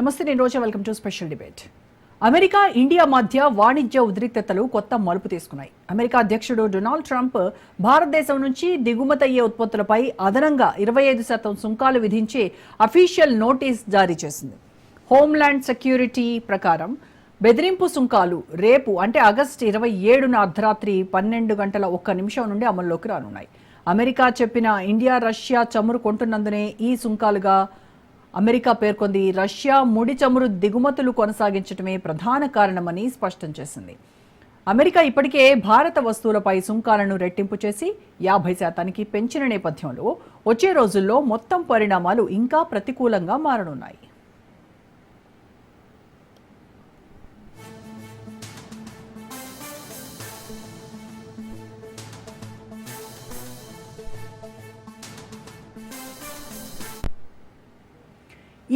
నమస్తే నేను Roja. Welcome to special debate. America India మధ్య వాణిజ్య ఉద్రిక్తతలు కొత్త మలుపు తీసుకున్నాయి. అమెరికా అధ్యక్షుడు డొనాల్డ్ ట్రంప్ భారతదేశం నుంచి దిగుమతయ్యే ఉత్పత్తులపై అదనంగా ఇరవై ఐదు శాతం సుంకాలు విధించే అఫీషియల్ నోటీస్ జారీ చేసింది. హోమ్ల్యాండ్ సెక్యూరిటీ ప్రకారం బెదిరింపు సుంకాలు రేపు అంటే ఆగస్టు ఇరవై ఏడున అర్ధరాత్రి పన్నెండు గంటల ఒక్క నిమిషం నుండి అమల్లోకి రానున్నాయి. అమెరికా చెప్పిన ఇండియా రష్యా చమురు కొంటున్నందునే ఈ సుంకాలుగా అమెరికా పేర్కొంది రష్యా ముడి చమురు దిగుమతులు కొనసాగించడమే ప్రధాన కారణమని స్పష్టం చేసింది. అమెరికా ఇప్పటికే భారత వస్తువులపై సుంకాలను రెట్టింపు చేసి యాభై శాతానికి పెంచిన నేపథ్యంలో వచ్చే రోజుల్లో మొత్తం పరిణామాలు ఇంకా ప్రతికూలంగా మారనున్నాయి.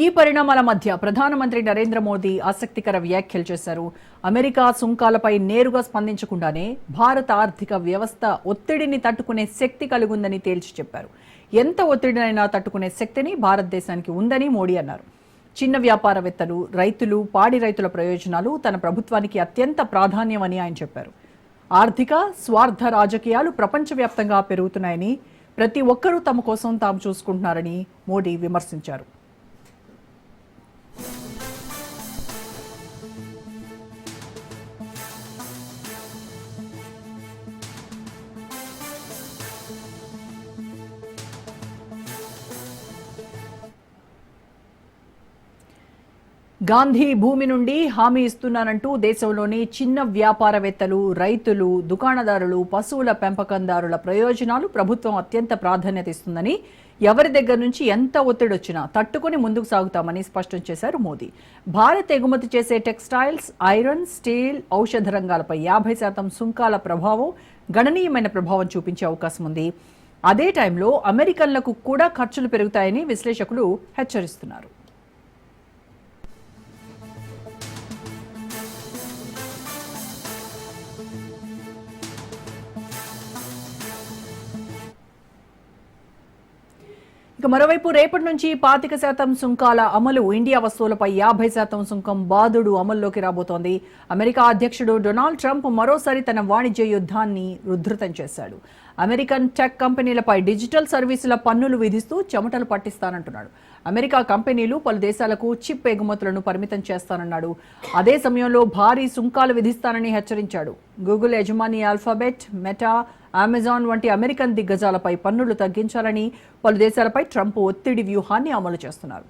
ఈ పరిణామాల మధ్య ప్రధానమంత్రి నరేంద్ర మోదీ ఆసక్తికర వ్యాఖ్యలు చేశారు. అమెరికా సుంకాలపై నేరుగా స్పందించకుండానే భారత ఆర్థిక వ్యవస్థ ఒత్తిడిని తట్టుకునే శక్తి కలిగుందని తేల్చి చెప్పారు. ఎంత ఒత్తిడినైనా తట్టుకునే శక్తిని భారతదేశానికి ఉందని మోడీ అన్నారు. చిన్న వ్యాపారవేత్తలు రైతులు పాడి రైతుల ప్రయోజనాలు తన ప్రభుత్వానికి అత్యంత ప్రాధాన్యమని ఆయన చెప్పారు. ఆర్థిక స్వార్థ రాజకీయాలు ప్రపంచవ్యాప్తంగా పెరుగుతున్నాయని ప్రతి ఒక్కరూ తమ కోసం తాము చూసుకుంటున్నారని మోడీ విమర్శించారు. గాంధీ భూమి నుండి హామీ ఇస్తున్నానంటూ దేశంలోని చిన్న వ్యాపారవేత్తలు రైతులు దుకాణదారులు పశువుల పెంపకందారుల ప్రయోజనాలు ప్రభుత్వం అత్యంత ప్రాధాన్యత ఇస్తుందని ఎవరి దగ్గర నుంచి ఎంత ఒత్తిడి వచ్చినా తట్టుకుని ముందుకు సాగుతామని స్పష్టం చేశారు మోదీ. భారత్ ఎగుమతి చేసే టెక్స్టైల్స్ ఐరన్ స్టీల్ ఔషధ రంగాలపై యాభై శాతం సుంకాల ప్రభావం గణనీయమైన ప్రభావం చూపించే అవకాశం ఉంది. అదే టైంలో అమెరికన్లకు కూడా ఖర్చులు పెరుగుతాయని విశ్లేషకులు హెచ్చరిస్తున్నారు. మరోవైపు రేపటి నుంచి పాతిక శాతం సుంకాల అమలు ఇండియా వస్తువులపై యాభై శాతం సుంకం బాదుడు అమల్లోకి రాబోతోంది. అమెరికా అధ్యక్షుడు డొనాల్డ్ ట్రంప్ మరోసారి తన వాణిజ్య యుద్ధాన్ని ఉధృతం చేశాడు. అమెరికన్ టెక్ కంపెనీలపై డిజిటల్ సర్వీసుల పన్నులు విధిస్తూ చెమటలు పట్టిస్తానంటున్నాడు. అమెరికా కంపెనీలు పలు దేశాలకు చిప్ ఎగుమతులను పరిమితం చేస్తానన్నాడు. అదే సమయంలో భారీ సుంకాలు విధిస్తానని హెచ్చరించాడు. గూగుల్ యజమాని ఆల్ఫాబెట్ మెటా అమెజాన్ వంటి అమెరికన్ దిగ్గజాలపై పన్నులు తగ్గించాలని పలు దేశాలపై ట్రంప్ ఒత్తిడి వ్యూహాన్ని అమలు చేస్తున్నారు.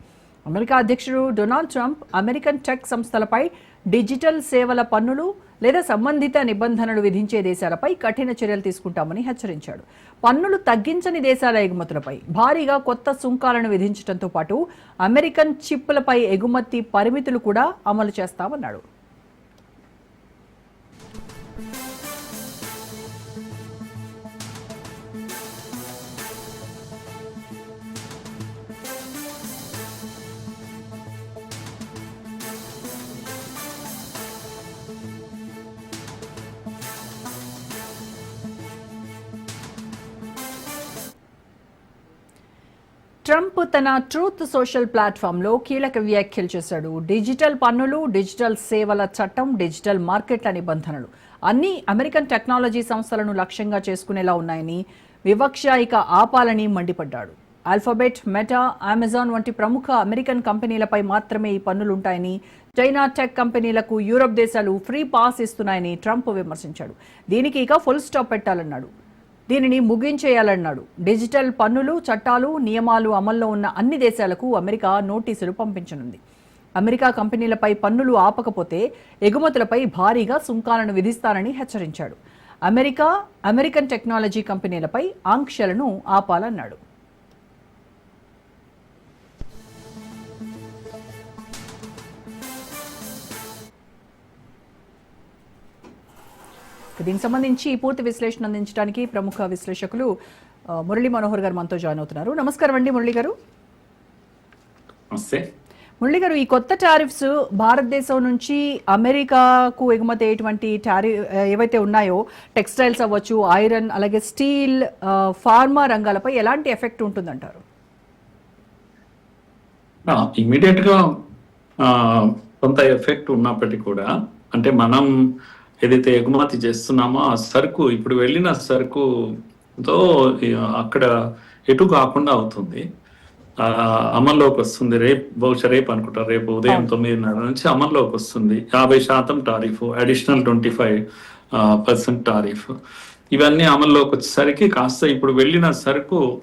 అమెరికా అధ్యక్షుడు డొనాల్డ్ ట్రంప్ అమెరికన్ టెక్ సంస్థలపై డిజిటల్ సేవల పన్నులు లేదా సంబంధిత నిబంధనలు విధించే దేశాలపై కఠిన చర్యలు తీసుకుంటామని హెచ్చరించాడు. పన్నులు తగ్గించని దేశాల ఎగుమతులపై భారీగా కొత్త సుంకాలను విధించడంతో పాటు అమెరికన్ చిప్పులపై ఎగుమతి పరిమితులు కూడా అమలు చేస్తామన్నాడు. ట్రంప్ తన ట్రూత్ సోషల్ ప్లాట్ఫామ్లో కీలక వ్యాఖ్యలు చేశాడు. డిజిటల్ పన్నులు డిజిటల్ సేవల చట్టం డిజిటల్ మార్కెట్ల నిబంధనలు అన్నీ అమెరికన్ టెక్నాలజీ సంస్థలను లక్ష్యంగా చేసుకునేలా ఉన్నాయని వివక్ష ఇక ఆపాలని మండిపడ్డాడు. ఆల్ఫాబెట్ మెటా అమెజాన్ వంటి ప్రముఖ అమెరికన్ కంపెనీలపై మాత్రమే ఈ పన్నులుంటాయని చైనా టెక్ కంపెనీలకు యూరప్ దేశాలు ఫ్రీ పాస్ ఇస్తున్నాయని ట్రంప్ విమర్శించాడు. దీనికి ఇక ఫుల్ స్టాప్ పెట్టాలన్నాడు. దీనిని ముగించేయాలన్నాడు. డిజిటల్ పన్నులు చట్టాలు నియమాలు అమల్లో ఉన్న అన్ని దేశాలకు అమెరికా నోటీసులు పంపించనుంది. అమెరికా కంపెనీలపై పన్నులు ఆపకపోతే ఎగుమతులపై భారీగా సుంకాలను విధిస్తానని హెచ్చరించాడు. అమెరికా అమెరికన్ టెక్నాలజీ కంపెనీలపై ఆంక్షలను ఆపాలన్నాడు. దీనికి సంబంధించి పూర్తి విశ్లేషణ అందించడానికి ప్రముఖ విశ్లేషకులు మురళీ మనోహర్ గారు మనతో జాయిన్ అవుతున్నారు. నమస్కారం అండి మురళి గారు. నమస్తే. మురళి గారు ఈ కొత్త టారిఫ్స్ భారతదేశం నుంచి అమెరికాకు ఎగుమతి అయ్యేటువంటి టారి ఏవైతే ఉన్నాయో టెక్స్టైల్స్ అవ్వచ్చు ఐరన్ అలాగే స్టీల్ ఫార్మా రంగాలపై ఎలాంటి ఎఫెక్ట్ ఉంటుందంటారు? ఇమీడియట్గా కొంత ఎఫెక్ట్ ఉన్నప్పటికీ కూడా అంటే మనం ఏదైతే ఎగుమతి చేస్తున్నామో ఆ సరుకు ఇప్పుడు వెళ్ళిన సరుకుతో అక్కడ ఎటు కాకుండా అవుతుంది. ఆ, అమల్లోకి వస్తుంది. రేపు బహుశా రేపు అనుకుంటా రేపు ఉదయం తొమ్మిదిన్నర నుంచి అమల్లోకి వస్తుంది. యాభై శాతం tariff additional twenty five percent tariff. ఇవన్నీ అమల్లోకి వచ్చేసరికి కాస్త ఇప్పుడు వెళ్ళిన సరుకు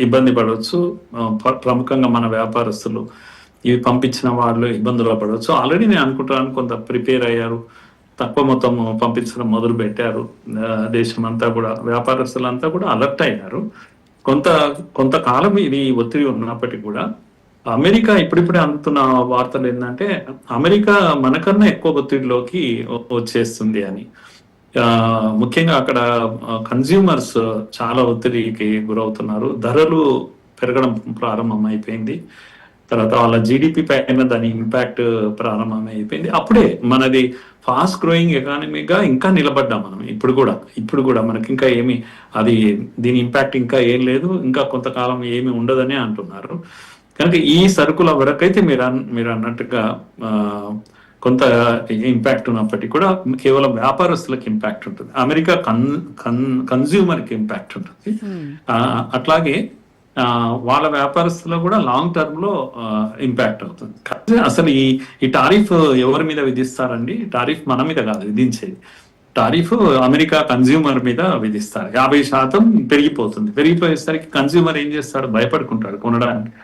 ఇబ్బంది పడవచ్చు. ప్రముఖంగా మన వ్యాపారస్తులు ఇవి పంపించిన వాళ్ళు ఇబ్బందులు పడవచ్చు. ఆల్రెడీ నేను అనుకుంటాను కొంత ప్రిపేర్ అయ్యారు. తక్కువ మొత్తం పంపించడం మొదలు పెట్టారు దేశం అంతా కూడా వ్యాపారస్తులంతా కూడా అలర్ట్ అయ్యారు. కొంత కొంతకాలం ఇది ఒత్తిడి ఉన్నప్పటికీ కూడా అమెరికా ఇప్పుడిప్పుడే అందుతున్న వార్తలు ఏంటంటే అమెరికా మనకన్నా ఎక్కువ ఒత్తిడిలోకి వచ్చేస్తుంది అని. ముఖ్యంగా అక్కడ కన్జ్యూమర్స్ చాలా ఒత్తిడికి గురవుతున్నారు. ధరలు పెరగడం ప్రారంభం అయిపోయింది తర్వాత వాళ్ళ జీడిపి పైన దాని ఇంపాక్ట్ ప్రారంభం అయిపోయింది అప్పుడే మనది ఫాస్ట్ గ్రోయింగ్ ఎకానమీగా ఇంకా నిలబడ్డాం మనం ఇప్పుడు కూడా. ఇప్పుడు కూడా మనకి ఇంకా ఏమి అది దీని ఇంపాక్ట్ ఇంకా ఏం లేదు ఇంకా కొంతకాలం ఏమి ఉండదని అంటున్నారు. కనుక ఈ సరుకుల వరకైతే మీరు మీరు అన్నట్టుగా కొంత ఇంపాక్ట్ ఉన్నప్పటికీ కూడా కేవలం వ్యాపారస్తులకు ఇంపాక్ట్ ఉంటుంది. అమెరికా కన్ కన్ కన్జ్యూమర్కి ఇంపాక్ట్ ఉంటుంది. ఆ, అట్లాగే వాళ్ళ వ్యాపారస్తులు కూడా లాంగ్ టర్మ్లో ఇంపాక్ట్ అవుతుంది. అసలు ఈ ఈ టారిఫ్ ఎవరి మీద విధిస్తారండి? టారిఫ్ మన మీద కాదు విధించేది. టారిఫ్ అమెరికా కన్జ్యూమర్ మీద విధిస్తారు. యాభై శాతం పెరిగిపోతుంది. పెరిగిపోయేసరికి కన్జ్యూమర్ ఏం చేస్తాడు? భయపడుకుంటాడు కొనడానికి.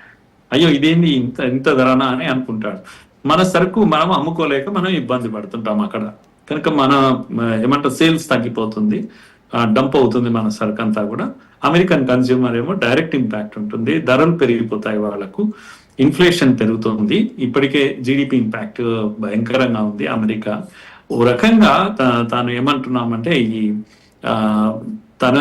అయ్యో ఇదేంది ఇంత ఇంత ధరనా అని అనుకుంటాడు. మన సరుకు మనం అమ్ముకోలేక మనం ఇబ్బంది పడుతుంటాం అక్కడ. కనుక మన మ, ఏమంటారు సేల్స్ తగ్గిపోతుంది. డంప్ అవుతుంది మన సరుకు అంతా కూడా. అమెరికన్ కన్జ్యూమర్ ఏమో డైరెక్ట్ ఇంపాక్ట్ ఉంటుంది. ధరలు పెరిగిపోతాయి వాళ్ళకు. ఇన్ఫ్లేషన్ పెరుగుతుంది. ఇప్పటికే జీడిపి ఇంపాక్ట్ భయంకరంగా ఉంది అమెరికా. ఓ రకంగా త- తాను ఏమంటున్నామంటే ఈ తన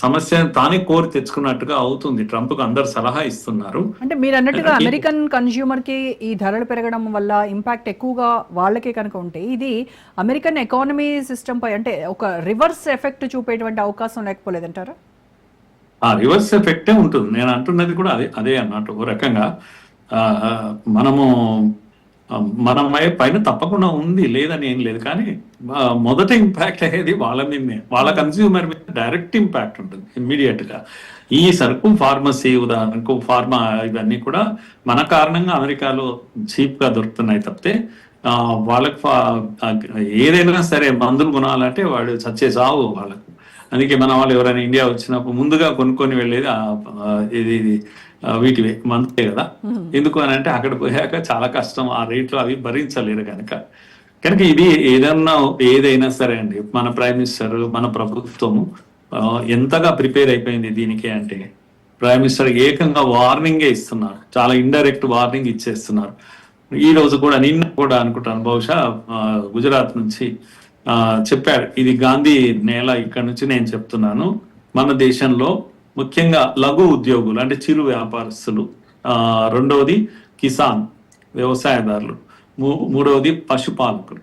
సమస్య తానే కోరి తెచ్చుకున్నట్టుగా అవుతుంది. ట్రంప్కు అందరు సలహా ఇస్తున్నారు. అంటే మీరు అన్నట్టుగా అమెరికన్ కన్జ్యూమర్కి ఈ ధరలు పెరగడం వల్ల ఇంపాక్ట్ ఎక్కువగా వాళ్ళకే కనుక ఉంటే ఇది అమెరికన్ ఎకానమీ సిస్టమ్ పై అంటే ఒక రివర్స్ ఎఫెక్ట్ చూపేటువంటి అవకాశం లేకపోలేదంటారా? ఆ రివర్స్ ఎఫెక్టే ఉంటుంది. నేను అంటున్నది కూడా అదే అదే అన్నట్టు. ఓ రకంగా మనము మన మై- పైన తప్పకుండా ఉంది లేదని ఏం లేదు. కానీ మొదటి మొదట ఇంపాక్ట్ అయ్యేది వాళ్ళ మీదనే. వాళ్ళ కన్స్యూమర్ మీద డైరెక్ట్ ఇంపాక్ట్ ఉంటుంది ఇమ్మీడియట్గా. ఈ సరుకు ఫార్మసీ ఉదాహరణకు ఫార్మా ఇవన్నీ కూడా మన కారణంగా అమెరికాలో చీప్గా దొరుకుతున్నాయి తప్పితే వాళ్ళకు వాళ్ళకి ఫా- ఏదైనా సరే మందులు కొనాలంటే వాడు చచ్చే చావు వాళ్ళకు. అందుకే మన వాళ్ళు ఎవరైనా ఇండియా వచ్చినప్పుడు ముందుగా కొనుక్కొని వెళ్ళేది ఇది ఇది వీటివే మంతే కదా? ఎందుకు అని అంటే అక్కడ పోయాక చాలా కష్టం. ఆ రేట్లు అవి భరించలేరు కనుక. కనుక ఇది ఏదన్నా ఏదైనా సరే అండి మన ప్రైమ్ మినిస్టర్ మన ప్రభుత్వము ఎంతగా ప్రిపేర్ అయిపోయింది దీనికి అంటే ప్రైమ్ మినిస్టర్ ఏకంగా వార్నింగే ఇస్తున్నారు. చాలా ఇండైరెక్ట్ వార్నింగ్ ఇచ్చేస్తున్నారు. ఈ రోజు కూడా నిన్న కూడా అనుకుంటాను బహుశా గుజరాత్ నుంచి చెప్పారు. ఇది గాంధీ నేల ఇక్కడ నుంచి నేను చెప్తున్నాను. మన దేశంలో ముఖ్యంగా లఘు ఉద్యోగులు అంటే చిరు వ్యాపారస్తులు. ఆ, రెండవది కిసాన్ వ్యవసాయదారులు. మూడవది పశుపాలకులు.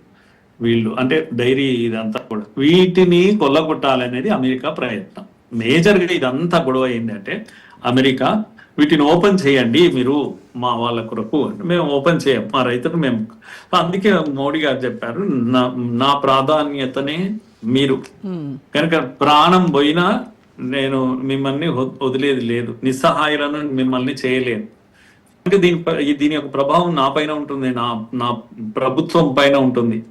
వీళ్ళు అంటే డైరీ ఇదంతా కూడా. వీటిని కొల్లగొట్టాలనేది అమెరికా ప్రయత్నం. మేజర్గా ఇదంతా గొడవ ఏంటంటే అమెరికా వీటిని ఓపెన్ చేయండి మీరు మా వాళ్ళ కొరకు అంటే. మేము ఓపెన్ చేయం మా రైతులు మేము అందుకే మోడీ గారు చెప్పారు నా నా ప్రాధాన్యతనే మీరు. కనుక ప్రాణం పోయినా నేను మిమ్మల్ని వదిలేది లేదు. నిస్సహాయులను మిమ్మల్ని చేయలేను. అంటే దీని దీని యొక్క ప్రభావం నా పైన ఉంటుంది నా నా ప్రభుత్వం పైన ఉంటుంది.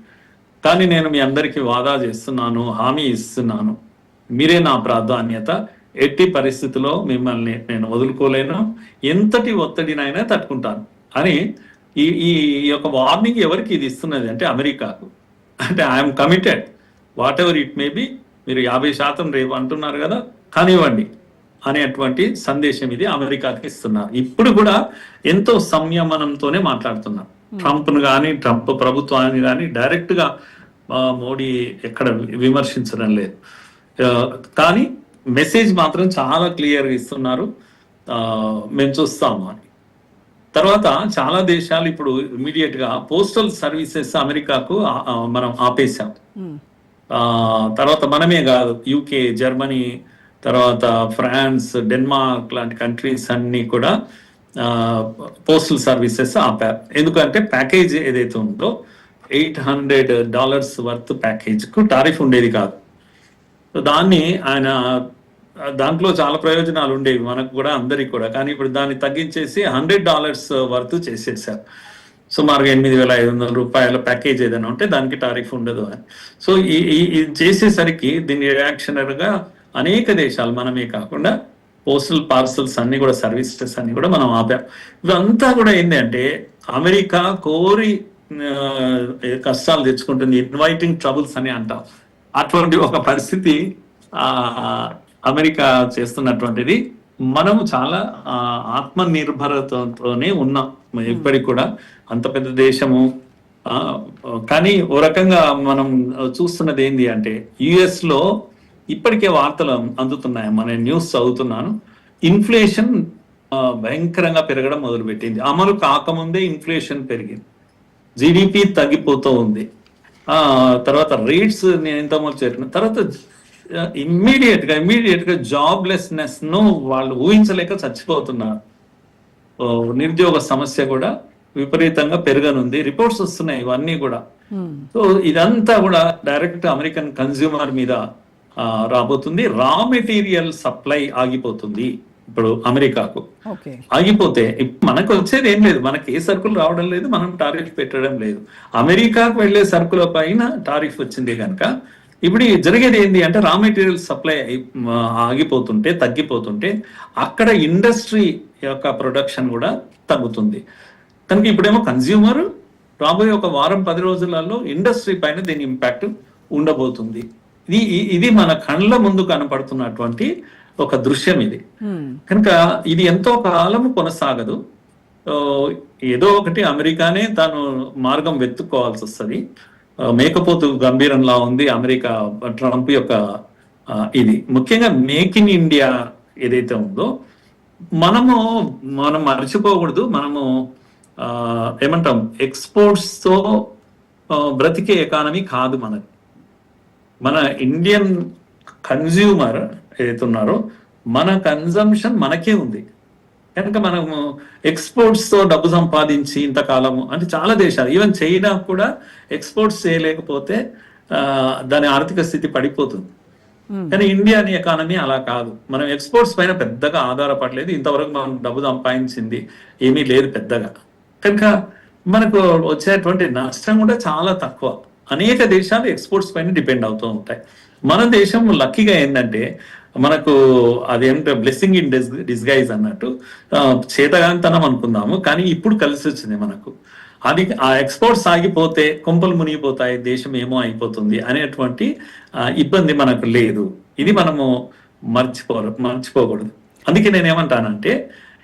కానీ నేను మీ అందరికీ వాదా చేస్తున్నాను హామీ ఇస్తున్నాను. మీరే నా ప్రాధాన్యత. ఎట్టి పరిస్థితిలో మిమ్మల్ని నేను వదులుకోలేను. ఎంతటి ఒత్తిడినైనా తట్టుకుంటాను. అని ఈ ఈ యొక్క వార్నింగ్ ఎవరికి ఇది ఇస్తున్నది అంటే అమెరికాకు. అంటే I'm committed. Whatever it may be మీరు యాభై శాతం రేపు అంటున్నారు కదా కానివ్వండి అనేటువంటి సందేశం ఇది అమెరికాకి ఇస్తున్నారు ఇప్పుడు కూడా ఎంతో సంయమనంతోనే మాట్లాడుతున్నారు ట్రంప్ను కానీ ట్రంప్ ప్రభుత్వాన్ని కానీ డైరెక్ట్గా మోడీ ఎక్కడ విమర్శించడం లేదు. కానీ మెసేజ్ మాత్రం చాలా క్లియర్గా ఇస్తున్నారు. మేము చూస్తాము అని. తర్వాత చాలా దేశాలు ఇప్పుడు ఇమీడియట్గా పోస్టల్ సర్వీసెస్ అమెరికాకు మనం ఆపేశాం. తర్వాత మనమే కాదు యూకే జర్మనీ తర్వాత ఫ్రాన్స్ డెన్మార్క్ లాంటి కంట్రీస్ అన్నీ కూడా పోస్టల్ సర్వీసెస్ ఆపారు. ఎందుకంటే ప్యాకేజ్ ఏదైతే ఉందో ఎయిట్ హండ్రెడ్ డాలర్స్ వర్త్ ప్యాకేజ్కు టారిఫ్ ఉండేది కాదు. సో దాన్ని ఆయన దాంట్లో చాలా ప్రయోజనాలు ఉండేవి మనకు కూడా అందరికి కూడా. కానీ ఇప్పుడు దాన్ని తగ్గించేసి హండ్రెడ్ డాలర్స్ వర్త్ చేసేసారు. సుమారుగా ఎనిమిది వేల ఐదు వందల రూపాయల ప్యాకేజ్ ఏదైనా ఉంటే దానికి టారిఫ్ ఉండదు అని. సో ఈ ఇది చేసేసరికి దీని రియాక్షనర్గా అనేక దేశాలు మనమే కాకుండా పోస్టల్ పార్సల్స్ అన్ని కూడా సర్వీసెస్ అన్ని కూడా మనం ఆపాం. ఇదంతా కూడా ఏంటంటే అమెరికా కోరి కష్టాలు తెచ్చుకుంటుంది ఇన్వైటింగ్ ట్రబుల్స్ అని అంటాం. అటువంటి ఒక పరిస్థితి అమెరికా చేస్తున్నటువంటిది. మనము చాలా ఆత్మ ఆత్మనిర్భరతతోనే ఉన్నాం. ఇప్పటికి కూడా అంత పెద్ద దేశము కానీ ఓ రకంగా మనం చూస్తున్నది ఏంటి అంటే యుఎస్లో ఇప్పటికే వార్తలు అందుతున్నాయి. మన న్యూస్ చదువుతున్నాను. ఇన్ఫ్లేషన్ భయంకరంగా పెరగడం మొదలుపెట్టింది. అమలు కాకముందే ఇన్ఫ్లేషన్ పెరిగింది. జీడిపి తగ్గిపోతూ ఉంది. తర్వాత రేట్స్ నేను ఇంతకుముందు చెప్పిన తర్వాత ఇమ్మీడియట్గా ఇమ్మీడియట్గా జాబ్లెస్నెస్ను వాళ్ళు ఊహించలేక చచ్చిపోతున్నారు. నిరుద్యోగ సమస్య కూడా విపరీతంగా పెరగనుంది. రిపోర్ట్స్ వస్తున్నాయి ఇవన్నీ కూడా. సో ఇదంతా కూడా డైరెక్ట్ అమెరికన్ కన్జ్యూమర్ మీద రాబోతుంది. రా మెటీరియల్ సప్లై ఆగిపోతుంది ఇప్పుడు అమెరికాకు. ఆగిపోతే మనకు వచ్చేది ఏం లేదు. మనకి ఏ సరుకులు రావడం లేదు. మనం టారిఫ్ పెట్టడం లేదు. అమెరికాకు వెళ్ళే సరుకుల పైన టారిఫ్ వచ్చింది కనుక ఇప్పుడు జరిగేది ఏంటి అంటే రా మెటీరియల్ సప్లై ఆగిపోతుంటే తగ్గిపోతుంటే అక్కడ ఇండస్ట్రీ యొక్క ప్రొడక్షన్ కూడా తగ్గుతుంది. కనుక ఇప్పుడేమో కన్జ్యూమర్ రాబోయే ఒక వారం పది రోజులలో ఇండస్ట్రీ పైన దీని ఇంపాక్ట్ ఉండబోతుంది. ఇది ఇది మన కళ్ళ ముందు కనపడుతున్నటువంటి ఒక దృశ్యం ఇది. కనుక ఇది ఎంతో కాలం కొనసాగదు. ఏదో ఒకటి అమెరికానే తాను మార్గం వెతుక్కోవాల్సి వస్తుంది మేకపోతు గంభీరంలా ఉంది అమెరికా ట్రంప్ యొక్క ఇది. ముఖ్యంగా మేక్ ఇన్ ఇండియా ఏదైతే ఉందో మనము మనం మర్చిపోకూడదు మనము ఏమంటాం ఎక్స్పోర్ట్స్తో బ్రతికే ఎకానమీ కాదు మనది. మన ఇండియన్ కన్జ్యూమర్ ఏదైతే ఉన్నారో మన కన్జంప్షన్ మనకే ఉంది. కనుక మనము ఎక్స్పోర్ట్స్తో డబ్బు సంపాదించి ఇంతకాలము అంటే చాలా దేశాలు. ఈవెన్ చైనా కూడా ఎక్స్పోర్ట్స్ చేయలేకపోతే దాని ఆర్థిక స్థితి పడిపోతుంది. Hmm. కానీ ఇండియా అనే ఎకానమీ అలా కాదు. మనం ఎక్స్పోర్ట్స్ పైన పెద్దగా ఆధారపడలేదు. ఇంతవరకు మనం డబ్బు సంపాదించింది ఏమీ లేదు పెద్దగా. కనుక మనకు వచ్చేటువంటి నష్టం కూడా చాలా తక్కువ. అనేక దేశాలు ఎక్స్పోర్ట్స్ పైన డిపెండ్ అవుతూ ఉంటాయి. మన దేశం లక్కీగా ఏంటంటే మనకు అదేంటో బ్లెస్సింగ్ ఇన్ డిస్ డిస్గైజ్ అన్నట్టు చేతగాంతనం అనుకుందాము కానీ ఇప్పుడు కలిసి వచ్చింది మనకు. అది ఆ ఎక్స్పోర్ట్స్ ఆగిపోతే కొంపలు మునిగిపోతాయి దేశం ఏమో అయిపోతుంది అనేటువంటి ఇబ్బంది మనకు లేదు. ఇది మనము మర్చిపో మర్చిపోకూడదు. అందుకే నేను ఏమంటానంటే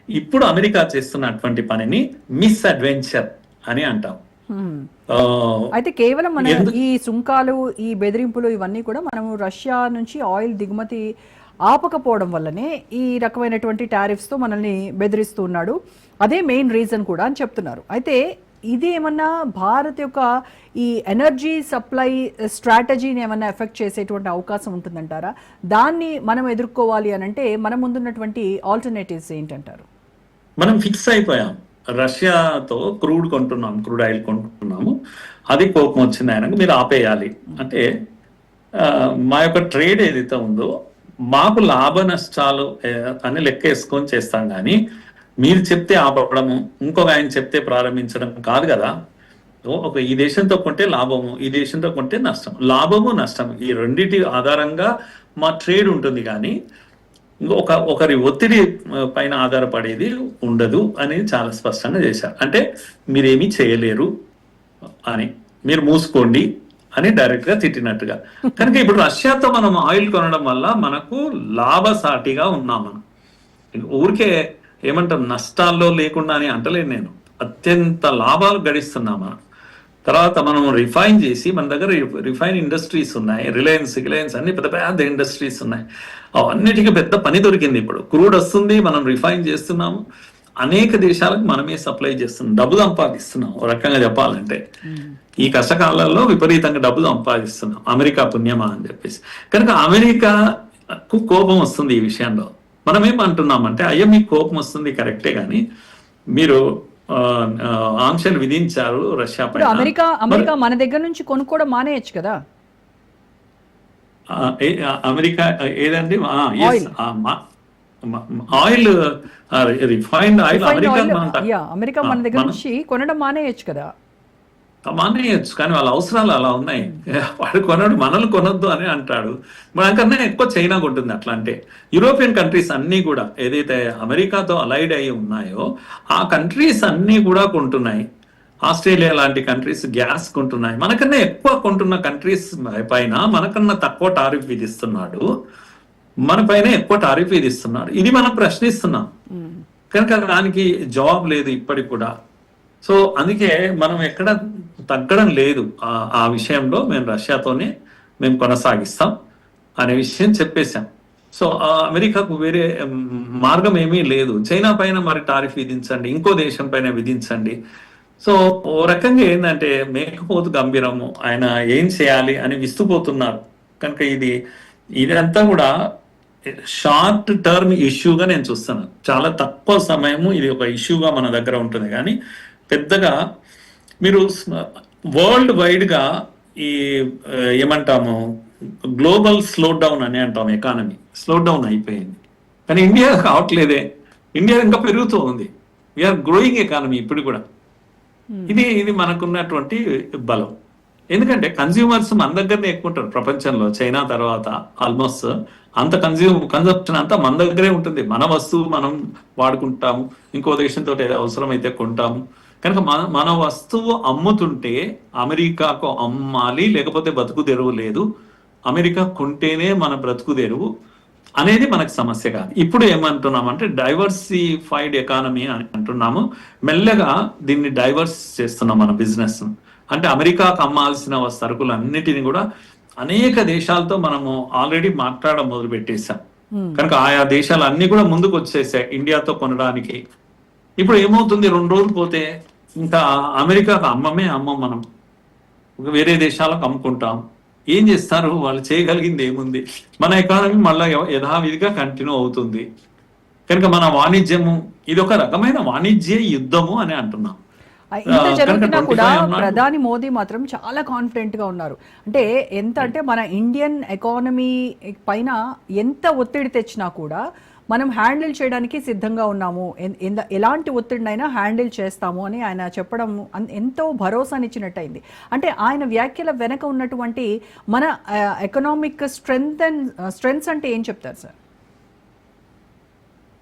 ఇప్పుడు అమెరికా చేస్తున్నటువంటి పనిని మిస్ అడ్వెంచర్ అని అంటాం. ఆ, అయితే కేవలం మన ఈ సుంకాలు ఈ బెదిరింపులు ఇవన్నీ కూడా మనము రష్యా నుంచి ఆయిల్ దిగుమతి ఆపకపోవడం వల్లనే ఈ రకమైనటువంటి టారిఫ్స్తో మనల్ని బెదిరిస్తూ ఉన్నాడు. అదే మెయిన్ రీజన్ కూడా అని చెప్తున్నారు. అయితే ఇది ఏమన్నా భారత్ యొక్క ఈ ఎనర్జీ సప్లై స్ట్రాటజీని ఏమన్నా ఎఫెక్ట్ చేసేటువంటి అవకాశం ఉంటుందంటారా? దాన్ని మనం ఎదుర్కోవాలి అని అంటే మన ముందున్నటువంటి ఆల్టర్నేటివ్స్ ఏంటంటారు? మనం ఫిక్స్ అయిపోయాం. రష్యాతో క్రూడ్ కొంటున్నాం క్రూడ్ ఆయిల్ కొంటున్నాము. అది కోపం వచ్చింది ఆయనకు మీరు ఆపేయాలి. అంటే మా యొక్క ట్రేడ్ ఏదైతే ఉందో మాకు లాభ నష్టాలు అని లెక్క వేసుకొని చేస్తాం కానీ మీరు చెప్తే ఆపడము ఇంకొక ఆయన చెప్తే ప్రారంభించడం కాదు కదా. ఒక ఈ దేశంతో కొంటే లాభము ఈ దేశంతో కొంటే నష్టం. లాభము నష్టం ఈ రెండింటి ఆధారంగా మా ట్రేడ్ ఉంటుంది కానీ ఒక ఒకరి ఒత్తిడి పైన ఆధారపడేది ఉండదు అనేది చాలా స్పష్టంగా చేశారు. అంటే మీరేమీ చేయలేరు అని. మీరు మూసుకోండి. అని డైరెక్ట్గా తిట్టినట్టుగా. కనుక ఇప్పుడు రష్యాతో మనం ఆయిల్ కొనడం వల్ల మనకు లాభసాటిగా ఉన్నాం మనం ఊరికే ఏమంటాం నష్టాల్లో లేకుండా అని అంటలేను నేను. అత్యంత లాభాలు గడిస్తున్నాం మనం. తర్వాత మనం రిఫైన్ చేసి మన దగ్గర రిఫైన్ ఇండస్ట్రీస్ ఉన్నాయి. రిలయన్స్ రిలయన్స్ అన్ని పెద్ద పెద్ద ఇండస్ట్రీస్ ఉన్నాయి. అవన్నిటికీ పెద్ద పని దొరికింది ఇప్పుడు. క్రూడ్ వస్తుంది మనం రిఫైన్ చేస్తున్నాము. అనేక దేశాలకు మనమే సప్లై చేస్తున్నాం. డబ్బు సంపాదిస్తున్నాం. ఒక రకంగా చెప్పాలంటే. ఈ కష్టకాలాల్లో విపరీతంగా డబ్బు సంపాదిస్తున్నాం. అమెరికా పుణ్యమా అని చెప్పేసి. కనుక అమెరికాకు కోపం వస్తుంది ఈ విషయంలో. మనం ఏమంటున్నామంటే అయ్యో మీకు కోపం వస్తుంది కరెక్టే కానీ మీరు ఆంక్షలు విధించారు రష్యా పైన. అమెరికా అమెరికా మన దగ్గర నుంచి కొనుక్కోవడం మానేయచ్చు కదా? అమెరికా ఏదండి. ఆయిల్ రిఫైన్డ్ ఆయిల్ అమెరికా మనం దగ్గర నుంచి కొనడం మానేయచ్చు కదా? మానేయచ్చు కానీ వాళ్ళ అవసరాలు అలా ఉన్నాయి. వాడు కొనడు మనల్ని కొనొద్దు అని అంటాడు. మనకన్నా ఎక్కువ చైనా కొంటుంది అట్లా అంటే యూరోపియన్ కంట్రీస్ అన్నీ కూడా ఏదైతే అమెరికాతో అలైడ్ అయి ఉన్నాయో ఆ కంట్రీస్ అన్నీ కూడా కొంటున్నాయి. ఆస్ట్రేలియా లాంటి కంట్రీస్ గ్యాస్ కొంటున్నాయి. మనకన్నా ఎక్కువ కొంటున్న కంట్రీస్ పైన మనకన్నా తక్కువ టారిఫ్ విధిస్తున్నాడు. మన పైన ఎక్కువ టారిఫ్ విధిస్తున్నాడు. ఇది మనం ప్రశ్నిస్తున్నాం. కనుక దానికి జవాబు లేదు ఇప్పటికి కూడా. సో అందుకే మనం ఎక్కడ తగ్గడం లేదు. ఆ విషయంలో మేము రష్యాతోనే మేము కొనసాగిస్తాం అనే విషయం చెప్పేశాం. సో ఆ అమెరికాకు వేరే మార్గం ఏమీ లేదు. చైనా పైన మరి టారిఫ్ విధించండి ఇంకో దేశం పైన విధించండి. సో ఓ రకంగా ఏంటంటే మేకపోతు గంభీరము ఆయన ఏం చేయాలి అని విస్తుపోతున్నారు. కనుక ఇది ఇదంతా కూడా షార్ట్ టర్మ్ ఇష్యూగా నేను చూస్తున్నాను. చాలా తక్కువ సమయము ఇది ఒక ఇష్యూగా మన దగ్గర ఉంటుంది. కానీ పెద్దగా మీరు వరల్డ్ వైడ్గా ఈ ఆ, ఏమంటాము గ్లోబల్ స్లో డౌన్ అని అంటాం ఎకానమీ స్లో డౌన్ అయిపోయింది. కానీ ఇండియా కావట్లేదే ఇండియా ఇంకా పెరుగుతూ ఉంది. వీఆర్ గ్రోయింగ్ ఎకానమీ ఇప్పుడు కూడా. ఇది ఇది మనకున్నటువంటి బలం. ఎందుకంటే కన్స్యూమర్స్ మన దగ్గరనే ఎక్కువ ఉంటారు ప్రపంచంలో. చైనా తర్వాత ఆల్మోస్ట్ అంత కన్స్యూమ్ కన్సంప్షన్ అంతా మన దగ్గరే ఉంటుంది. మన వస్తువు మనం వాడుకుంటాము. ఇంకో దేశంతో అవసరమైతే కొంటాము. కనుక మన మన వస్తువు అమ్ముతుంటే అమెరికాకు అమ్మాలి లేకపోతే బతుకు తెరువు లేదు. అమెరికా కొంటేనే మన బ్రతుకు తెరువు అనేది మనకు సమస్య కాదు. ఇప్పుడు ఏమంటున్నామంటే డైవర్సిఫైడ్ ఎకానమీ అని అంటున్నాము. మెల్లగా దీన్ని డైవర్స్ చేస్తున్నాం మన బిజినెస్. అంటే అమెరికాకు అమ్మాల్సిన సరుకులు అన్నిటిని కూడా అనేక దేశాలతో మనము ఆల్రెడీ మాట్లాడడం మొదలు పెట్టేశాం కనుక ఆయా దేశాలు అన్ని కూడా ముందుకు వచ్చేసాయి ఇండియాతో కొనడానికి. ఇప్పుడు ఏమవుతుంది? రెండు రోజులు పోతే ఇంకా అమెరికాకు అమ్మమే అమ్మం మనం. వేరే దేశాలకు అమ్ముకుంటాం. ఏం చేస్తారు? వాళ్ళు చేయగలిగింది ఏముంది? మన ఎకానమీ మళ్ళీ యథావిధిగా కంటిన్యూ అవుతుంది. కనుక మన వాణిజ్యము ఇది ఒక రకమైన వాణిజ్య యుద్ధము అని అంటున్నాం. ఇంత జరుగుతున్నా కూడా 25 అన్నాడు. ప్రధాని మోదీ మాత్రం చాలా కాన్ఫిడెంట్గా ఉన్నారు. అంటే ఎంత అంటే మన ఇండియన్ ఎకానమీ పైన ఎంత ఒత్తిడి తెచ్చినా కూడా మనం హ్యాండిల్ చేయడానికి సిద్ధంగా ఉన్నాము. ఎలాంటి ఒత్తిడినైనా హ్యాండిల్ చేస్తాము అని ఆయన చెప్పడం ఎంతో భరోసానిచ్చినట్టు అయింది అంటే ఆయన వ్యాఖ్యల వెనక ఉన్నటువంటి మన ఎకనామిక్ స్ట్రెంగ్త్ అండ్ స్ట్రెంగ్స్ అంటే ఏం చెప్తారు సార్?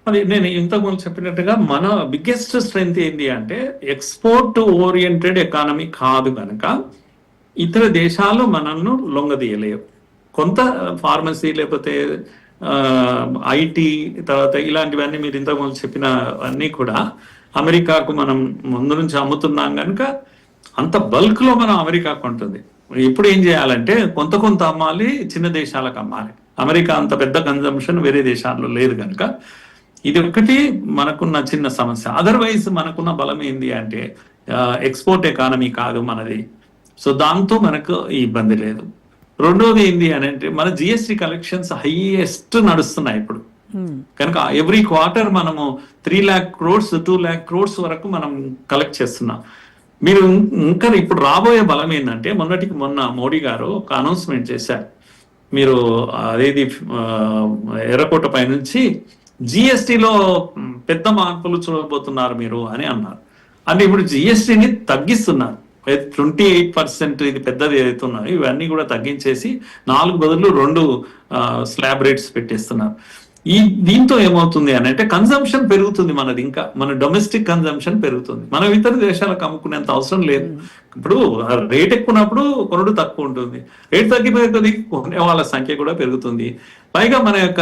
అది నేను ఇంతకుముందు చెప్పినట్టుగా మన బిగ్గెస్ట్ స్ట్రెంగ్త్ ఏంటి అంటే ఎక్స్పోర్ట్ ఓరియంటెడ్ ఎకానమీ కాదు కనుక ఇతర దేశాలు మనల్ని లొంగదీయలేవు. కొంత ఫార్మసీ లేకపోతే ఐటీ తర్వాత ఇలాంటివన్నీ మీరు ఇంతకుముందు చెప్పిన అన్నీ కూడా అమెరికాకు మనం ముందు నుంచి అమ్ముతున్నాం కనుక అంత బల్క్లో మనం అమెరికాకు ఉంటుంది ఇప్పుడు ఏం చేయాలంటే కొంత కొంత అమ్మాలి చిన్న దేశాలకు అమ్మాలి. అమెరికా అంత పెద్ద కన్జంప్షన్ వేరే దేశాల్లో లేదు కనుక ఇది ఒకటి మనకున్న చిన్న సమస్య. అదర్వైజ్ మనకున్న బలం ఏంది అంటే ఎక్స్పోర్ట్ ఎకానమీ కాదు మనది. సో దాంతో మనకు ఇబ్బంది లేదు. రెండోది ఏంది అని అంటే మన జిఎస్టి కలెక్షన్స్ హైయెస్ట్ నడుస్తున్నాయి ఇప్పుడు. కనుక ఎవ్రీ క్వార్టర్ మనము త్రీ ల్యాక్ క్రోడ్స్ టూ ల్యాక్ క్రోడ్స్ వరకు మనం కలెక్ట్ చేస్తున్నాం. మీరు ఇంకా ఇప్పుడు రాబోయే బలం ఏంటంటే మొన్నటికి మొన్న మోడీ గారు ఒక అనౌన్స్మెంట్ చేశారు. మీరు అదేది ఎర్రకోట పై నుంచి జిఎస్టిలో పెద్ద మార్పులు చూడబోతున్నారు మీరు అని అన్నారు. అంటే ఇప్పుడు జిఎస్టిని తగ్గిస్తున్నారు. ట్వంటీ ఎయిట్ పర్సెంట్ ఇది పెద్దది ఏదైతే ఉన్నాయో ఇవన్నీ కూడా తగ్గించేసి నాలుగు బదులు రెండు స్లాబ్ రేట్స్ పెట్టేస్తున్నారు. ఈ దీంతో ఏమవుతుంది అని అంటే కన్సంప్షన్ పెరుగుతుంది మనది ఇంకా. మన డొమెస్టిక్ కన్సంప్షన్ పెరుగుతుంది. మనం ఇతర దేశాలకు అమ్ముకునేంత అవసరం లేదు. ఇప్పుడు రేట్ ఎక్కువనప్పుడు కొనుడు తక్కువ ఉంటుంది. రేట్ తగ్గిపోయే కొద్ది కొనే వాళ్ళ సంఖ్య కూడా పెరుగుతుంది. పైగా మన యొక్క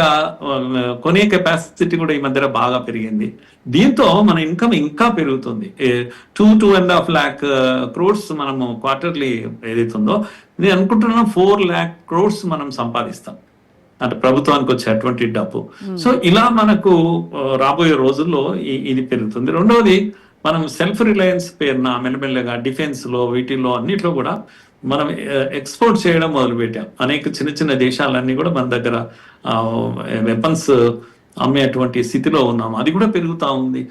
కొనే కెపాసిటీ కూడా ఈ మధ్య బాగా పెరిగింది. దీంతో మన ఇన్కమ్ ఇంకా పెరుగుతుంది. Two two and half lakh crores మనము క్వార్టర్లీ ఏదైతుందో నేను అనుకుంటున్నాను ఫోర్ ల్యాక్ క్రోడ్స్ మనం సంపాదిస్తాం. అంటే ప్రభుత్వానికి వచ్చేటువంటి డబ్బు. సో ఇలా మనకు రాబోయే రోజుల్లో ఇది పెరుగుతుంది. రెండవది మనం సెల్ఫ్ రిలయన్స్ పేరున మెల్లమెల్లగా డిఫెన్స్లో వీటిల్లో అన్నిట్లో కూడా మనం ఎక్స్పోర్ట్ చేయడం మొదలు పెట్టాం అనేక చిన్న చిన్న దేశాలన్నీ కూడా మన దగ్గర వెపన్స్ అమ్మేటువంటి స్థితిలో ఉన్నాం. అది కూడా పెరుగుతా ఉంది.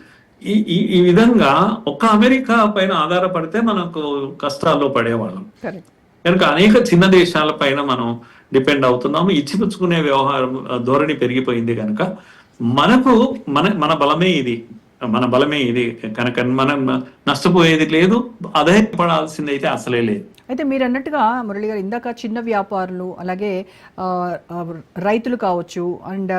ఈ ఈ విధంగా ఒక్క అమెరికా పైన ఆధారపడితే మనకు కష్టాల్లో పడేవాళ్ళం. కనుక అనేక చిన్న దేశాల పైన మనం డిపెండ్ అవుతున్నాము. ఇచ్చిపుచ్చుకునే వ్యవహారం ధోరణి పెరిగిపోయింది కనుక మనకు మన మన బలమే ఇది. మన బలమే ఇది. కనుక మనం నష్టపోయేది లేదు. అదే పడాల్సింది అయితే అసలే లేదు. అయితే మీరు అన్నట్టుగా మురళి గారు ఇందాక చిన్న వ్యాపారులు అలాగే రైతులు కావచ్చు అండ్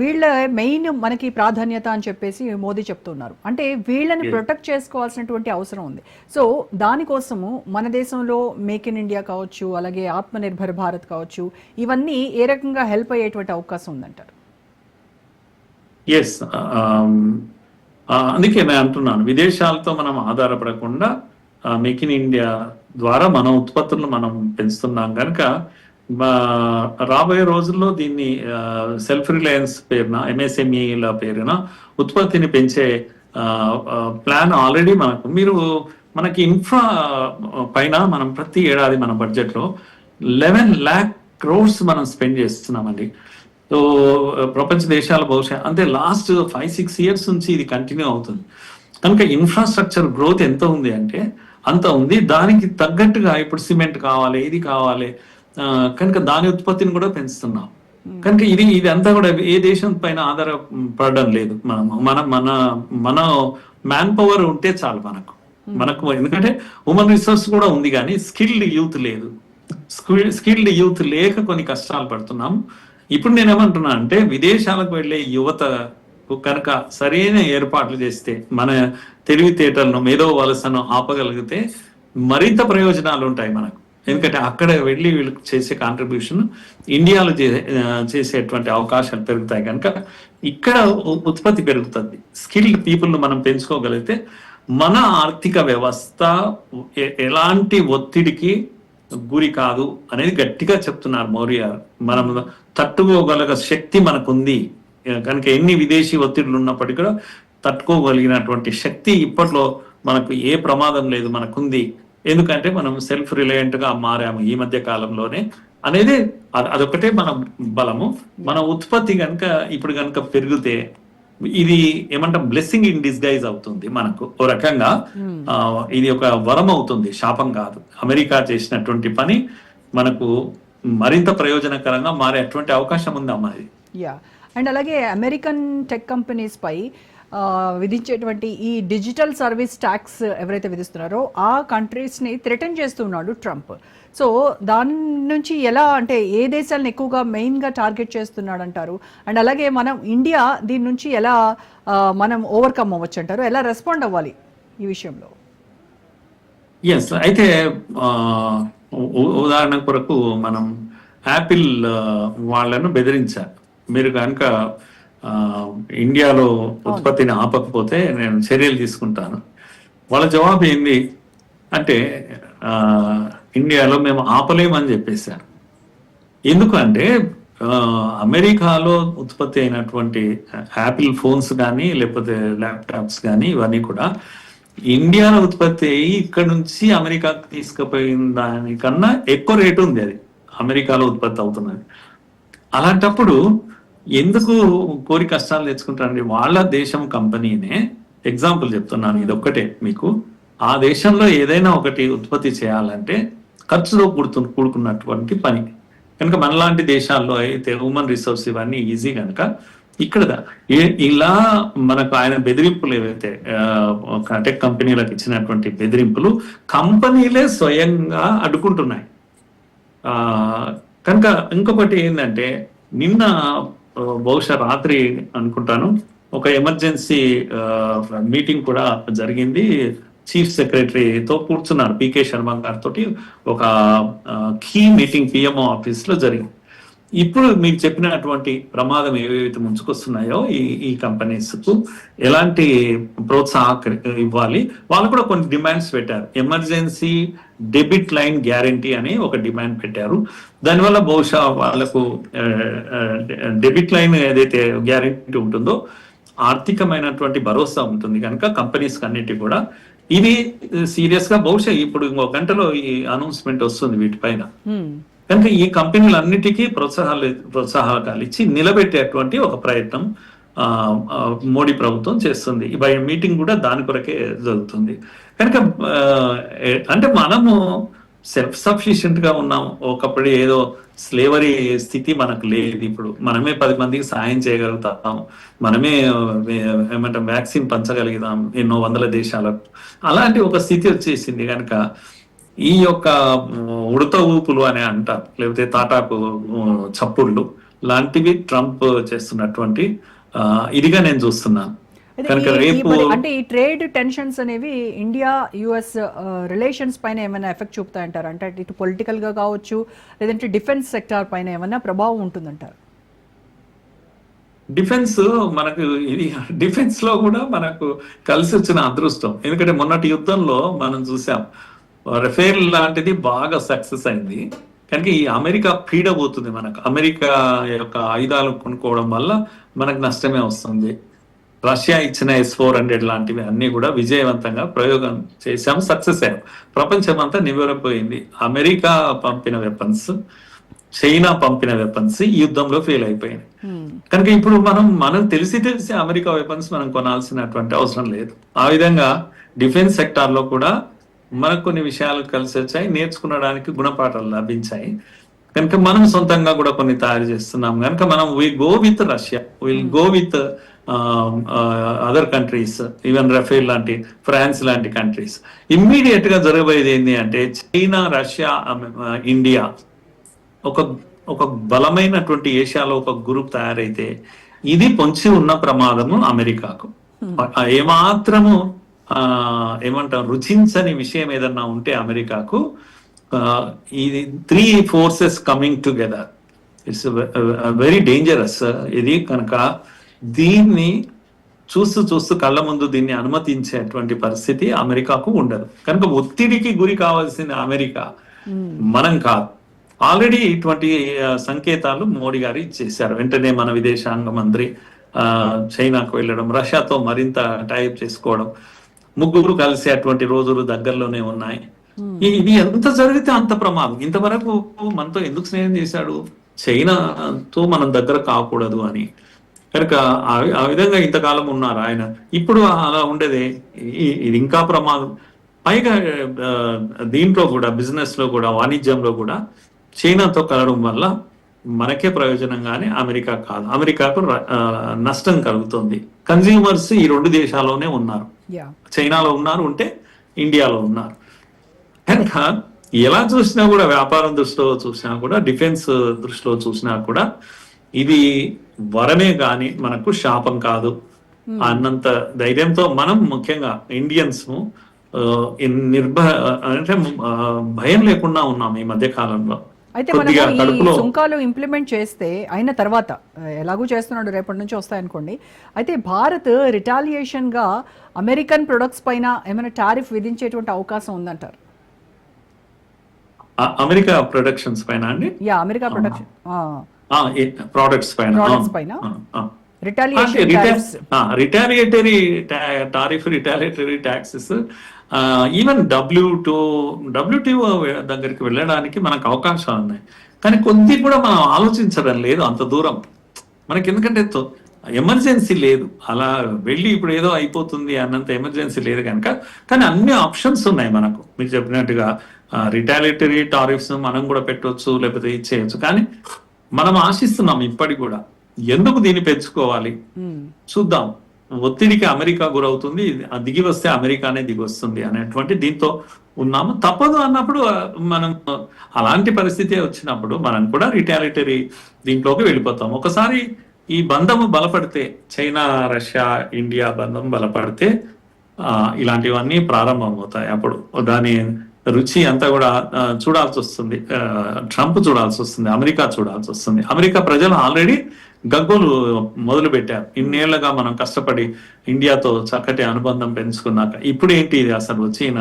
వీళ్ళ మెయిన్ మనకి ప్రాధాన్యత అని చెప్పేసి మోదీ చెప్తున్నారు. అంటే వీళ్ళని ప్రొటెక్ట్ చేసుకోవాల్సినటువంటి అవసరం ఉంది. సో దానికోసము మన దేశంలో మేక్ ఇన్ ఇండియా కావచ్చు అలాగే ఆత్మనిర్భర్ భారత్ కావచ్చు ఇవన్నీ ఏ రకంగా హెల్ప్ అయ్యేటువంటి అవకాశం ఉందంటారు? ఎస్ అందుకే నేను అంటున్నాను. విదేశాలతో మనం ఆధారపడకుండా మేక్ ఇన్ ఇండియా ద్వారా మన ఉత్పత్తులను మనం పెంచుతున్నాం కనుక రాబోయే రోజుల్లో దీన్ని సెల్ఫ్ రిలయన్స్ పేరున ఎంఎస్ఎంఈల పేరున ఉత్పత్తిని పెంచే ప్లాన్ ఆల్రెడీ మనకు. మీరు మనకి ఇన్ఫ్రా పైన మనం ప్రతి ఏడాది మన బడ్జెట్లో లెవెన్ ల్యాక్ క్రోర్స్ మనం స్పెండ్ చేస్తున్నామండి. సో ప్రపంచ దేశాల బహుశా అంటే లాస్ట్ ఫైవ్ సిక్స్ ఇయర్స్ నుంచి ఇది కంటిన్యూ అవుతుంది. కనుక ఇన్ఫ్రాస్ట్రక్చర్ గ్రోత్ ఎంత ఉంది అంటే అంత ఉంది. దానికి తగ్గట్టుగా ఇప్పుడు సిమెంట్ కావాలి ఇది కావాలి కనుక దాని ఉత్పత్తిని కూడా పెంచుతున్నాం. కనుక ఇది ఇది అంతా కూడా ఏ దేశం పైన ఆధారపడడం లేదు. మనం మన మన మన మ్యాన్ పవర్ ఉంటే చాలు మనకు. మనకు ఎందుకంటే హ్యూమన్ రిసోర్స్ కూడా ఉంది కానీ స్కిల్డ్ యూత్ లేదు. స్కిల్డ్ యూత్ లేక కొన్ని కష్టాలు పడుతున్నాం. ఇప్పుడు నేను ఏమంటున్నా అంటే విదేశాలకు వెళ్ళే యువత కనుక సరైన ఏర్పాట్లు చేస్తే మన తెలివితేటలను మేధో వలసను ఆపగలిగితే మరింత ప్రయోజనాలు ఉంటాయి మనకు. ఎందుకంటే అక్కడ వెళ్ళి వీళ్ళకి చేసే కాంట్రిబ్యూషన్ ఇండియాలో చేసేటువంటి అవకాశాలు పెరుగుతాయి కనుక ఇక్కడ ఉ- ఉత్పత్తి పెరుగుతుంది. స్కిల్డ్ పీపుల్ మనం పెంచుకోగలిగితే మన ఆర్థిక వ్యవస్థ ఎలాంటి ఒత్తిడికి గురి కాదు అనేది గట్టిగా చెప్తున్నారు మౌర్య మనం తట్టుకోగల శక్తి మనకుంది. కనుక ఎన్ని విదేశీ ఒత్తిడులు ఉన్నప్పటికీ కూడా తట్టుకోగలిగినటువంటి శక్తి ఇప్పట్లో మనకు ఏ ప్రమాదం లేదు మనకుంది. ఎందుకంటే మనం సెల్ఫ్ రిలయంట్గా మారాము ఈ మధ్య కాలంలోనే అనేది అదొకటే మన బలము. మన ఉత్పత్తి కనుక ఇప్పుడు కనుక పెరిగితే ఇది ఏమంటాం బ్లెస్సింగ్ ఇన్ డిస్గైజ్ అవుతుంది మనకు. ఓ రకంగా ఆ, ఇది ఒక వరం అవుతుంది. శాపం కాదు. అమెరికా చేసినటువంటి పని మనకు మరింత ప్రయోజనకరంగా మారేటువంటి అవకాశం ఉంది అమ్మా ఇది యా అండ్ అలాగే అమెరికన్ టెక్ కంపెనీస్ పై విధించేటువంటి ఈ డిజిటల్ సర్వీస్ ట్యాక్స్ ఎవరైతే విధిస్తున్నారో ఆ కంట్రీస్ని థ్రెటన్ చేస్తున్నాడు ట్రంప్. సో దాని నుంచి ఎలా అంటే ఏ దేశాలను ఎక్కువగా మెయిన్గా టార్గెట్ చేస్తున్నాడు అంటారు అండ్ అలాగే మనం ఇండియా దీని నుంచి ఎలా మనం ఓవర్కమ్ అవ్వచ్చు అంటారు? ఎలా రెస్పాండ్ అవ్వాలి ఈ విషయంలో? ఎస్ అయితే ఉదాహరణ కొరకు మనం యాపిల్ వాళ్ళను బెదిరించారు మీరు కనుక ఇండియాలో ఉత్పత్తిని ఆపకపోతే నేను చర్యలు తీసుకుంటాను. వాళ్ళ జవాబు ఏంది? అంటే ఇండియాలో మేము ఆపలేమని చెప్పేశారు. ఎందుకంటే అమెరికాలో ఉత్పత్తి అయినటువంటి యాపిల్ ఫోన్స్ కానీ లేకపోతే ల్యాప్టాప్స్ కానీ ఇవన్నీ కూడా ఇండియాలో ఉత్పత్తి అయ్యి ఇక్కడ నుంచి అమెరికాకు తీసుకుపోయిన దానికన్నా ఎక్కువ రేటు ఉంది అది. అమెరికాలో ఉత్పత్తి అవుతున్నది. అలాంటప్పుడు ఎందుకు కోరి కష్టాలు తెచ్చుకుంటారండి? వాళ్ళ దేశం కంపెనీనే ఎగ్జాంపుల్ చెప్తున్నాను ఇది ఒక్కటే మీకు. ఆ దేశంలో ఏదైనా ఒకటి ఉత్పత్తి చేయాలంటే ఖర్చుతో కూడుతు కూడుకున్నటువంటి పని. కనుక మనలాంటి దేశాల్లో అయితే హ్యూమన్ రిసోర్స్ ఇవన్నీ ఈజీ కనుక ఇక్కడ ఇలా మనకు ఆయన బెదిరింపులు ఏవైతే టెక్ కంపెనీలకు ఇచ్చినటువంటి బెదిరింపులు కంపెనీలే స్వయంగా అడ్డుకుంటున్నాయి. ఆ కనుక ఇంకొకటి ఏంటంటే నిన్న బహుశా రాత్రి అనుకుంటాను. ఒక ఎమర్జెన్సీ మీటింగ్ కూడా జరిగింది. చీఫ్ సెక్రటరీతో కూర్చున్నారు పీకే శర్మ గారితో ఒక కీ మీటింగ్ పిఎంఓ ఆఫీస్లో జరిగింది. ఇప్పుడు మీకు చెప్పినటువంటి ప్రమాదం ఏవైతే ముంచుకొస్తున్నాయో ఈ ఈ కంపెనీస్కు ఎలాంటి ప్రోత్సాహక ఇవ్వాలి? వాళ్ళు కూడా కొన్ని డిమాండ్స్ పెట్టారు. ఎమర్జెన్సీ డెబిట్ లైన్ గ్యారంటీ అని ఒక డిమాండ్ పెట్టారు. దానివల్ల బహుశా వాళ్ళకు డెబిట్ లైన్ ఏదైతే గ్యారంటీ ఉంటుందో ఆర్థికమైనటువంటి భరోసా ఉంటుంది కనుక కంపెనీస్ అన్నిటి కూడా. ఇది సీరియస్గా బహుశా ఇప్పుడు ఇంకో గంటలో ఈ అనౌన్స్మెంట్ వస్తుంది వీటిపైన. కనుక ఈ కంపెనీలన్నిటికీ ప్రోత్సాహాలు ప్రోత్సాహకాలు ఇచ్చి నిలబెట్టేటువంటి ఒక ప్రయత్నం మోడీ ప్రభుత్వం చేస్తుంది. ఈ బై- మీటింగ్ కూడా దాని కొరకే జరుగుతుంది. కనుక అంటే మనము సెల్ఫ్ సఫిషియెంట్గా ఉన్నాం. ఒకప్పుడు ఏదో స్లేవరీ స్థితి మనకు లేదు. ఇప్పుడు మనమే పది మందికి సాయం చేయగలుగుతాం. మనమే ఏమంటే ఏమంటాం వ్యాక్సిన్ పంచగలుగుతాం ఎన్నో వందల దేశాలకు అలాంటి ఒక స్థితి వచ్చేసింది. కనుక ఈ యొక్క ఉడత ఊపులు అని అంటారు. లేకపోతే తాటాకు చప్పుళ్ళు. లాంటివి ట్రంప్ చేస్తున్నటువంటి ఇదిగా నేను చూస్తున్నాను. అంటే ఈ ట్రేడ్ టెన్షన్స్ అనేవి ఇండియా యుఎస్ రిలేషన్స్ పైన ఏమైనా ఎఫెక్ట్ చూపుతాయంటారు? అంటే ఇటు పొలిటికల్గా కావచ్చు లేదంటే డిఫెన్స్ సెక్టార్ పైన ఏమైనా ప్రభావం ఉంటుందంటారు? డిఫెన్స్ మనకు ఇది డిఫెన్స్లో కూడా మనకు కలిసి వచ్చిన అదృష్టం. ఎందుకంటే మొన్నటి యుద్ధంలో మనం చూసాం రఫేల్ లాంటిది బాగా సక్సెస్ అయింది. కనుక ఈ అమెరికా పీడబోతుంది మనకు. అమెరికా యొక్క ఆయుధాలు కొనుక్కోవడం వల్ల మనకు నష్టమే వస్తుంది. రష్యా ఇచ్చిన ఎస్ ఫోర్ హండ్రెడ్ లాంటివి అన్ని కూడా విజయవంతంగా ప్రయోగం చేశాం సక్సెస్ అయ్యాం ప్రపంచం అంతా నివ్వెరపోయింది. అమెరికా పంపిన వెపన్స్ చైనా పంపిన వెపన్స్ ఈ యుద్ధంలో ఫెయిల్ అయిపోయింది కనుక ఇప్పుడు మనం మనం తెలిసి తెలిసి అమెరికా వెపన్స్ మనం కొనాల్సినటువంటి అవసరం లేదు. ఆ విధంగా డిఫెన్స్ సెక్టార్లో కూడా మనకు కొన్ని విషయాలు కలిసి వచ్చాయి నేర్చుకునడానికి గుణపాఠాలు లభించాయి. కనుక మనం సొంతంగా కూడా కొన్ని తయారు చేస్తున్నాం కనుక మనం we go with Russia will go with other countries even Rafale లాంటి ఫ్రాన్స్ లాంటి కంట్రీస్ ఇమ్మీడియట్గా జరగబోయేది ఏంటి అంటే చైనా రష్యా ఇండియా ఒక ఒక బలమైనటువంటి ఏషియాలో ఒక గ్రూప్ తయారైతే ఇది పొంచి ఉన్న ప్రమాదము అమెరికాకు. ఆ ఏమాత్రము ఆ ఏమంటాం రుచించని విషయం ఏదన్నా ఉంటే అమెరికాకు ఇది three forces coming together it's very dangerous ఇది కనుక దీన్ని చూస్తూ చూస్తూ కళ్ళ ముందు దీన్ని అనుమతించేటువంటి పరిస్థితి అమెరికాకు ఉండదు. కనుక ఒత్తిడికి గురి కావాల్సిన అమెరికా మనం కాదు. ఆల్రెడీ ఇటువంటి సంకేతాలు మోడీ గారు ఇచ్చేశారు. వెంటనే మన విదేశాంగ మంత్రి ఆ, చైనాకు వెళ్ళడం రష్యాతో మరింత టైప్ చేసుకోవడం ముగ్గురు కలిసి అటువంటి రోజులు దగ్గరలోనే ఉన్నాయి. ఈ- ఇది ఎంత జరిగితే అంత ప్రమాదం. ఇంతవరకు మనతో ఎందుకు స్నేహం చేశాడు? చైనాతో మనం దగ్గర కాకూడదు అని. కనుక ఆ- విధంగా ఇంతకాలం ఉన్నారు ఆయన. ఇప్పుడు అలా ఉండేది. ఇది ఇంకా ప్రమాదం. పైగా దీంట్లో కూడా బిజినెస్లో కూడా వాణిజ్యంలో కూడా చైనాతో కలవడం వల్ల మనకే ప్రయోజనం కానీ అమెరికా కాదు. అమెరికాకు నష్టం కలుగుతుంది. కన్జ్యూమర్స్ ఈ రెండు దేశాల్లోనే ఉన్నారు. చైనాలో ఉన్నారు ఉంటే ఇండియాలో ఉన్నారు. కనుక ఎలా చూసినా కూడా వ్యాపారం దృష్టిలో చూసినా కూడా డిఫెన్స్ దృష్టిలో చూసినా కూడా ఇది వరమే గాని మనకు శాపం కాదు. అన్నంత ధైర్యంతో మనం ముఖ్యంగా ఇండియన్స్ నిర్భ అంటే భయం లేకుండా ఉన్నాం ఈ మధ్య కాలంలో. అయితే కడుపులో సుంకాలు ఇంప్లిమెంట్ చేస్తే అయిన తర్వాత ఎలాగూ చేస్తున్నాడు రేపటి నుంచి వస్తాయనుకోండి అయితే భారత్ రిటాలియేషన్గా అమెరికన్ ప్రొడక్ట్స్ పైన ఏమైనా టారిఫ్ విధించేటువంటి అవకాశం ఉందంటారు? అమెరికా ప్రొడక్షన్స్ పైన అండి? యా అమెరికా ప్రొడక్షన్ ప్రోడక్ట్స్ పైన. Retaliatory tariff retaliatory taxes even W to WTO దగ్గరికి వెళ్ళడానికి మనకు అవకాశాలు ఉన్నాయి. కానీ కొద్ది కూడా మనం ఆలోచించడం లేదు అంత దూరం. మనకి ఎందుకంటే ఎమర్జెన్సీ లేదు. అలా వెళ్ళి ఇప్పుడు ఏదో అయిపోతుంది అన్నంత ఎమర్జెన్సీ లేదు కనుక కానీ అన్ని ఆప్షన్స్ ఉన్నాయి మనకు. మీరు చెప్పినట్టుగా రిటాలిటరీ టారిఫ్స్ మనం కూడా పెట్టవచ్చు లేకపోతే ఇచ్చేయచ్చు కానీ మనం ఆశిస్తున్నాం ఇప్పటికి కూడా. ఎందుకు దీన్ని పెంచుకోవాలి? చూద్దాం. ఒత్తిడికి అమెరికా గురవుతుంది దిగి వస్తే అమెరికానే దిగి వస్తుంది అనేటువంటి దీంతో ఉన్నాము. తప్పదు అన్నప్పుడు మనం అలాంటి పరిస్థితి వచ్చినప్పుడు మనం కూడా రిటాలిటరీ దీంట్లోకి వెళ్ళిపోతాం. ఒకసారి ఈ బంధము బలపడితే చైనా రష్యా ఇండియా బంధం బలపడితే ఇలాంటివన్నీ ప్రారంభమవుతాయి అప్పుడు. దాని రుచి అంతా కూడా చూడాల్సి వస్తుంది. ట్రంప్ చూడాల్సి వస్తుంది అమెరికా చూడాల్సి వస్తుంది. అమెరికా ప్రజలు ఆల్రెడీ గగ్గోలు మొదలు పెట్టారు ఇన్నేళ్ళుగా మనం కష్టపడి ఇండియాతో చక్కటి అనుబంధం పెంచుకున్నాక ఇప్పుడు ఏంటి ఇది అసలు వచ్చిన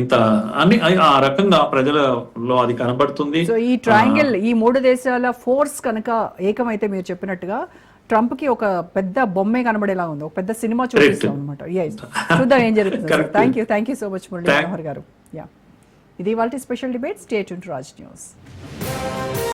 ఇంత అని ఆ రకంగా ప్రజలలో అది కనబడుతుంది. సో ఈ ట్రయాంగిల్ ఈ మూడు దేశాల ఫోర్స్ కనుక ఏకమైతే మీరు చెప్పినట్టుగా ట్రంప్కి ఒక పెద్ద బొమ్మే కనబడేలా ఉంది. ఒక పెద్ద సినిమా చూపిస్తాం అనమాట చూద్దాం ఏం జరుగుతుంది. Thank you thank you so much Murali Manohar గారు. యా ఇది వాళ్ళ special debate state Raj news